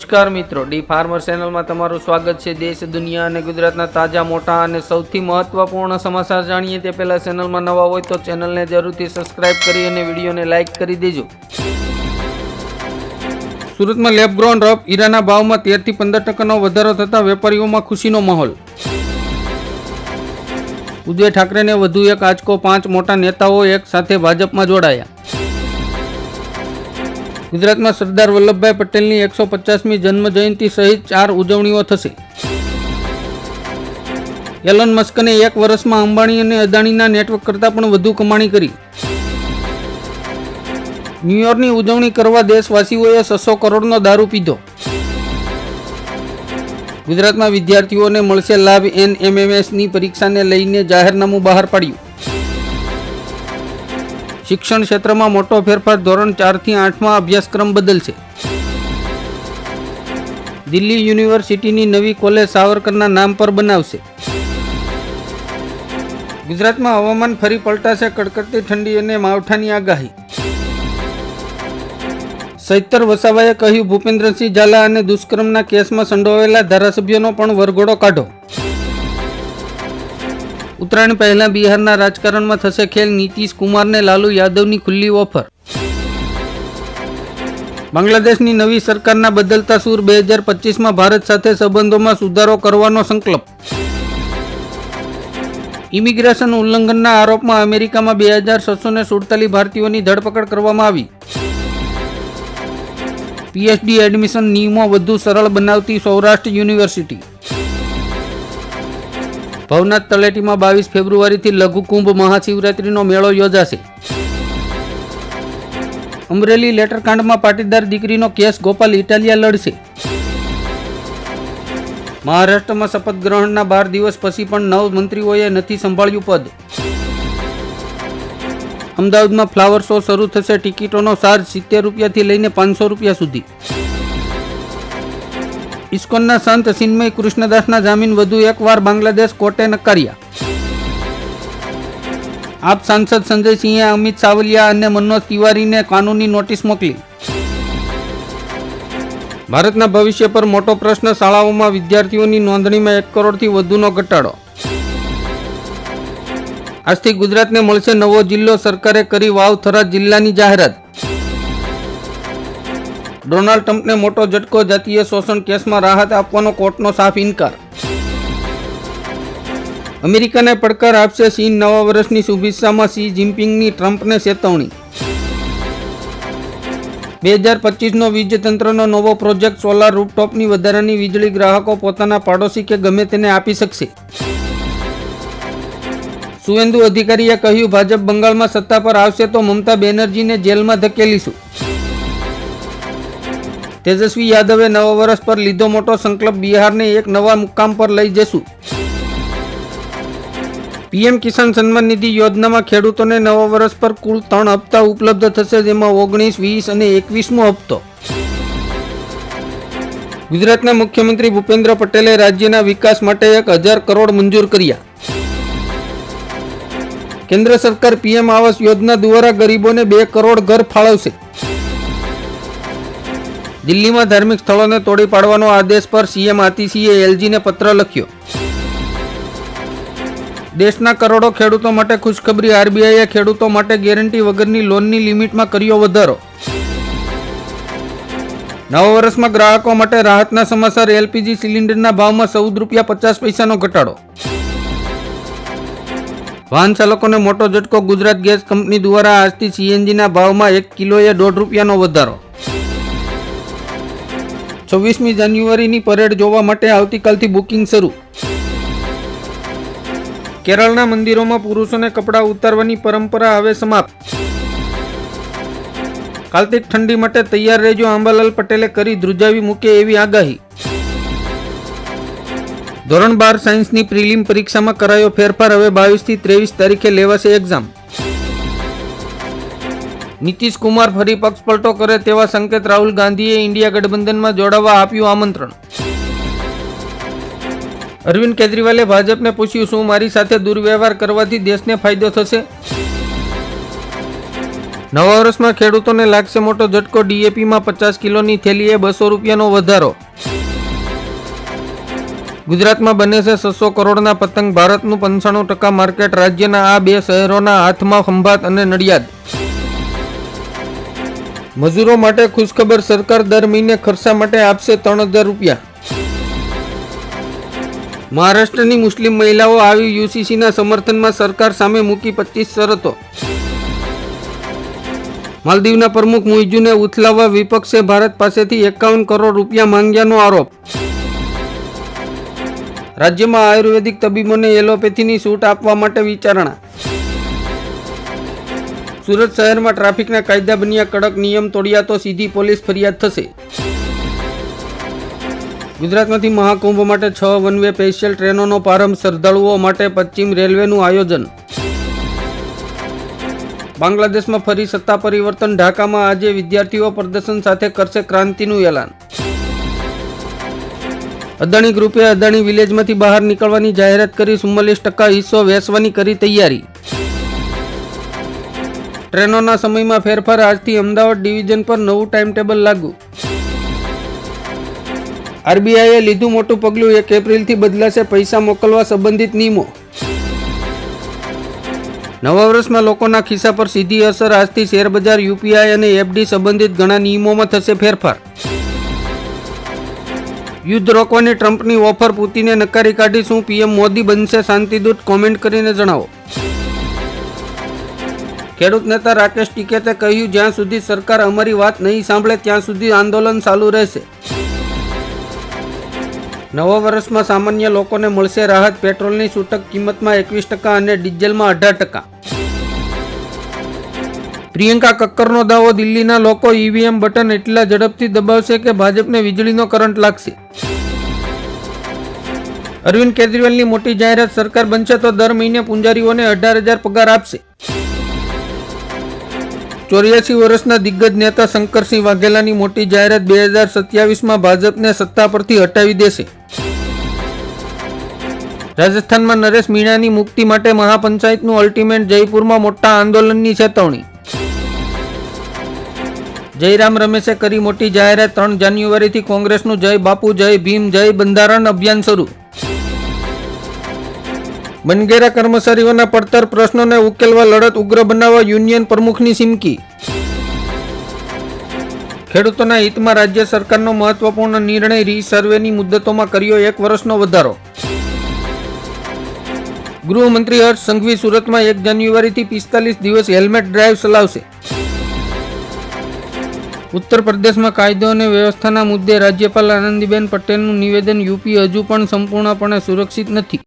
નમસ્કાર મિત્રો, D farmer ચેનલમાં તમારું સ્વાગત છે. દેશ, દુનિયા અને ગુજરાતના તાજા, મોટા અને સૌથી મહત્વપૂર્ણ સમાચાર જાણીએ તે પહેલા ચેનલમાં નવા હોય તો ચેનલને જરૂરથી સબસ્ક્રાઇબ કરી અને વિડીયોને લાઇક કરી દેજો. સુરતમાં લેબગ્રોન રફ, હીરાના ભાવમાં તેરથી પંદર ટકાનો વધારો થતાં વેપારીઓમાં ખુશીનો માહોલ. ઉદ્ધવ ઠાકરેને વધુ એક આંચકો, પાંચ મોટા નેતાઓ એક સાથે ભાજપમાં જોડાયા. ગુજરાતમાં સરદાર વલ્લભભાઈ પટેલની એકસો પચાસમી જન્મ જયંતિ સહિત ચાર ઉજવણીઓ થશે. એલન મસ્કને એક વર્ષમાં અંબાણી અને અદાણીના નેટવર્ક કરતાં પણ વધુ કમાણી કરી. ન્યૂયોર્કની ઉજવણી કરવા દેશવાસીઓએ છસો કરોડનો દારૂ પીધો. ગુજરાતમાં વિદ્યાર્થીઓને મળશે લાભ એનએમએમએસની પરીક્ષાને લઈને જાહેરનામું બહાર પાડ્યું. શિક્ષણ ક્ષેત્રમાં મોટો ફેરફાર ધોરણ ચારથી આઠમાં અભ્યાસક્રમ બદલશે. દિલ્હી યુનિવર્સિટીની નવી કોલેજ સાવરકરના નામ પર બનાવશે. ગુજરાતમાં હવામાન ફરી પલટાશે, કડકડતી ઠંડી અને માવઠાની આગાહી. સૈતર વસાવાએ કહ્યું, ભૂપેન્દ્રસિંહ ઝાલા અને દુષ્કર્મના કેસમાં સંડોવાયેલા ધારાસભ્યોનો પણ વરઘોડો કાઢો. ઉત્તરાયણ પહેલા બિહારના રાજકારણમાં થશે ખેલ. નીતિશ કુમારને લાલુ યાદવની ખુલ્લી ઓફર. બાંગ્લાદેશની નવી સરકારના બદલતા સૂર બે હજાર પચીસમાં ભારત સાથે સંબંધોમાં સુધારો કરવાનો સંકલ્પ. ઇમિગ્રેશન ઉલ્લંઘનના આરોપમાં અમેરિકામાં બે હજાર છસો ને સુડતાલીસ ભારતીયોની ધરપકડ કરવામાં આવી. પીએચડી એડમિશન નિયમો વધુ સરળ બનાવતી સૌરાષ્ટ્ર યુનિવર્સિટી. ભવનાથ તળેટીમાં બાવીસ ફેબ્રુઆરીથી લઘુકુંભ મહાશિવરાત્રિનો મેળો યોજાશે. અમરેલી લેટરકાંડમાં પાટીદાર દીકરીનો કેસ ગોપાલ ઇટાલિયા લડશે. મહારાષ્ટ્રમાં શપથ ગ્રહણના બાર દિવસ પછી પણ નવ મંત્રીઓએ નથી સંભાળ્યું પદ. અમદાવાદમાં ફ્લાવર શો શરૂ થશે, ટિકિટોનો ચાર્જ સિત્તેર રૂપિયાથી લઈને પાંચસો રૂપિયા સુધી. ઇસ્કોનના સંત સિન્મય કૃષ્ણદાસના જામીન વધુ એકવાર બાંગ્લાદેશ કોર્ટે નકાર્યા આપ સાંસદ સંજયસિંહે અમિત સાવલિયા અને મનોજ તિવારીને કાનૂની નોટિસ મોકલી. ભારતના ભવિષ્ય પર મોટો પ્રશ્ન શાળાઓમાં વિદ્યાર્થીઓની નોંધણીમાં એક કરોડથી વધુનો ઘટાડો. આજથી ગુજરાતને મળશે નવો જિલ્લો સરકારે કરી વાવ થરાદ જિલ્લાની જાહેરાત. ડોનાલ્ડ ટ્રમ્પને મોટો ઝટકો જાતીય શોષણ કેસમાં રાહત આપવાનો કોર્ટનો સાફ ઇનકાર. અમેરિકાને પડકાર આપશે ચીન નવા વર્ષની શુભેચ્છામાં સી જિનપિંગની ટ્રમ્પને ચેતવણી. બે હજાર પચીસનો વીજતંત્રનો નવો પ્રોજેક્ટ સોલાર રૂપટોપની વધારાની વીજળી ગ્રાહકો પોતાના પાડોશી કે ગમે તેને આપી શકશે. સુવેન્દુ અધિકારીએ કહ્યું, ભાજપ બંગાળમાં સત્તા પર આવશે તો મમતા બેનર્જીને જેલમાં ધકેલીશું. તેજસ્વી યાદવે નવા વર્ષ પર લીધો મોટો સંકલ્પ બિહારને એક નવા મુકામ પર લઈ જશું. પીએમ કિસાન સન્માન નિધિ યોજનામાં ખેડૂતોને નવા વર્ષ પર કુલ ત્રણ હપ્તા ઉપલબ્ધ થશે, જેમાં ઓગણીસ, વીસ અને એકવીસમો હપ્તો. ગુજરાતના મુખ્યમંત્રી ભૂપેન્દ્ર પટેલે રાજ્યના વિકાસ માટે એક હજાર કરોડ મંજૂર કર્યા. કેન્દ્ર સરકાર પીએમ આવાસ યોજના દ્વારા ગરીબોને બે કરોડ ઘર ફાળવશે. દિલ્હીમાં ધાર્મિક સ્થળોને તોડી પાડવાનો આદેશ પર સીએમ આતિશીએ એલજીને પત્ર લખ્યો. દેશના કરોડો ખેડૂતો માટે ખુશખબરી આરબીઆઈએ ખેડૂતો માટે ગેરંટી વગરની લોનની લિમિટમાં કર્યો વધારો. નવા વર્ષમાં ગ્રાહકો માટે રાહતના સમાચાર એલપીજી સિલિન્ડરના ભાવમાં ચૌદ રૂપિયા પચાસ પૈસાનો ઘટાડો. વાહન ચાલકોને મોટો ઝટકો ગુજરાત ગેસ કંપની દ્વારા આજથી સીએનજીના ભાવમાં એક કિલોએ દોઢ રૂપિયાનો વધારો. છવ્વીસમી જાન્યુઆરીની પરેડ જોવા માટે આવતીકાલથી બુકિંગ શરૂ. કેરળના મંદિરોમાં પુરુષોને કપડાં ઉતારવાની પરંપરા હવે સમાપ્ત. કાલથી ઠંડી માટે તૈયાર રહેજો આંબાલાલ પટેલે કરી ધ્રુજાવી મૂકે એવી આગાહી. ધોરણ બાર સાયન્સની પ્રિલિમ પરીક્ષામાં કરાયો ફેરફાર, હવે બાવીસથી ત્રેવીસ તારીખે લેવાશે એક્ઝામ નીતિશ કુમાર ફરી પક્ષ પલટો કરે તેવા સંકેત રાહુલ ગાંધીએ ઇન્ડિયા ગઠબંધનમાં જોડાવા આપ્યું આમંત્રણ. અરવિંદ કેજરીવાલે ભાજપને પૂછ્યું, શું મારી સાથે દુર્વ્યવહાર કરવાથી દેશને ફાયદો થશે? નવા વર્ષમાં ખેડૂતોને લાગશે મોટો ઝટકો, ડીએપીમાં પચાસ કિલોની થેલીએ બસો રૂપિયાનો વધારો. ગુજરાતમાં બને છે છસો કરોડના પતંગ, ભારતનું પંચાણું ટકા માર્કેટ, રાજ્યના આ બે શહેરોના હાથમાં ખંભાત અને નડિયાદ. મજૂરો માટે ખુશખબર સરકાર દર મહિને ખર્ચા માટે આપશે ત્રણ હજાર રૂપિયા. મહારાષ્ટ્રની મુસ્લિમ મહિલાઓ આવી યુસીસીના સમર્થનમાં સરકાર સામે મૂકી પચીસ શરતો. માલદીવના પ્રમુખ મુઇજુને ઉથલાવવા વિપક્ષે ભારત પાસેથી એકાવન કરોડ રૂપિયા માંગ્યાનો આરોપ. રાજ્યમાં આયુર્વેદિક તબીબોને એલોપેથીની છૂટ આપવા માટે વિચારણા. સુરત શહેરમાં ટ્રાફિકના કાયદા બન્યા કડક નિયમ તોડ્યા તો સીધી પોલીસ ફરિયાદ થશે. ગુજરાતમાંથી મહાકુંભ માટે છ વન વે સ્પેશિયલ ટ્રેનોનો પ્રારંભ શ્રદ્ધાળુઓ માટે પશ્ચિમ રેલવેનું આયોજન. બાંગ્લાદેશમાં ફરી સત્તા પરિવર્તન ઢાકામાં આજે વિદ્યાર્થીઓ પ્રદર્શન સાથે કરશે ક્રાંતિનું એલાન. અદાણી ગ્રુપે અદાણી વિલેજમાંથી બહાર નીકળવાની જાહેરાત કરી ચુમ્માલીસ ટકા હિસ્સો વેચવાની કરી તૈયારી. ટ્રેનોના સમયમાં ફેરફાર આજથી અમદાવાદ ડિવિઝન પર નવું ટાઈમ ટેબલ લાગુ. આરબીઆઈએ લીધું મોટું પગલું એક એપ્રિલથી બદલાશે પૈસા મોકલવા સંબંધિત નિયમો. નવા વર્ષમાં લોકોના ખિસ્સા પર સીધી અસર, આજથી શેરબજાર, યુપીઆઈ અને એફડી સંબંધિત ઘણા નિયમોમાં થશે ફેરફાર. યુદ્ધ રોકવાની ટ્રમ્પની ઓફર, પુતિને નકારી કાઢી શું પીએમ મોદી બનશે શાંતિદૂત, કોમેન્ટ કરીને જણાવો. ખેડૂત નેતા રાકેશ ટિકેતે કહ્યું, જ્યાં સુધી સરકાર અમારી વાત નહીં સાંભળે, ત્યાં સુધી આંદોલન ચાલુ રહેશે. નવા વર્ષમાં સામાન્ય લોકોને મળશે રાહત. પેટ્રોલની છૂટક કિંમતમાં એકવીસ ટકા અને ડીઝલમાં અઢાર ટકા. પ્રિયંકા કક્કરનો દાવો, દિલ્હીના લોકો ઈવીએમ બટન એટલા ઝડપથી દબાવશે કે ભાજપને વીજળીનો કરંટ લાગશે. અરવિંદ કેજરીવાલની મોટી જાહેરાત, સરકાર બનશે તો દર મહિને પૂંજારીઓને અઢાર હજાર પગાર આપશે. ચોર્યાસી વર્ષના દિગ્ગજ નેતા શંકરસિંહ વાઘેલાની મોટી જાહેરાત બે હજાર સત્યાવીસમાં ભાજપને સત્તા પરથી હટાવી દેશે. રાજસ્થાનમાં નરેશ મીણાની મુક્તિ માટે મહાપંચાયતનું અલ્ટિમેટ જયપુરમાં મોટા આંદોલનની ચેતવણી. જયરામ રમેશે કરી મોટી જાહેરાત ત્રણ જાન્યુઆરીથી કોંગ્રેસનું જય બાપુ, જય ભીમ, જય બંધારણ અભિયાન શરૂ. બનગેરા કર્મચારીઓના પડતર પ્રશ્નોને ઉકેલવા લડત ઉગ્ર બનાવવા યુનિયન પ્રમુખની સિમકી. ખેડૂતોના હિતમાં રાજ્ય સરકારનો મહત્વપૂર્ણ નિર્ણય રી સર્વેની મુદ્દતોમાં કર્યો એક વર્ષનો વધારો. ગૃહમંત્રી હર્ષ સંઘવી સુરતમાં એક જાન્યુઆરીથી પિસ્તાલીસ દિવસ હેલ્મેટ ડ્રાઈવ ચલાવશે. ઉત્તર પ્રદેશમાં કાયદો અને વ્યવસ્થાના મુદ્દે રાજ્યપાલ આનંદીબેન પટેલનું નિવેદન યુપી હજુ પણ સંપૂર્ણપણે સુરક્ષિત નથી.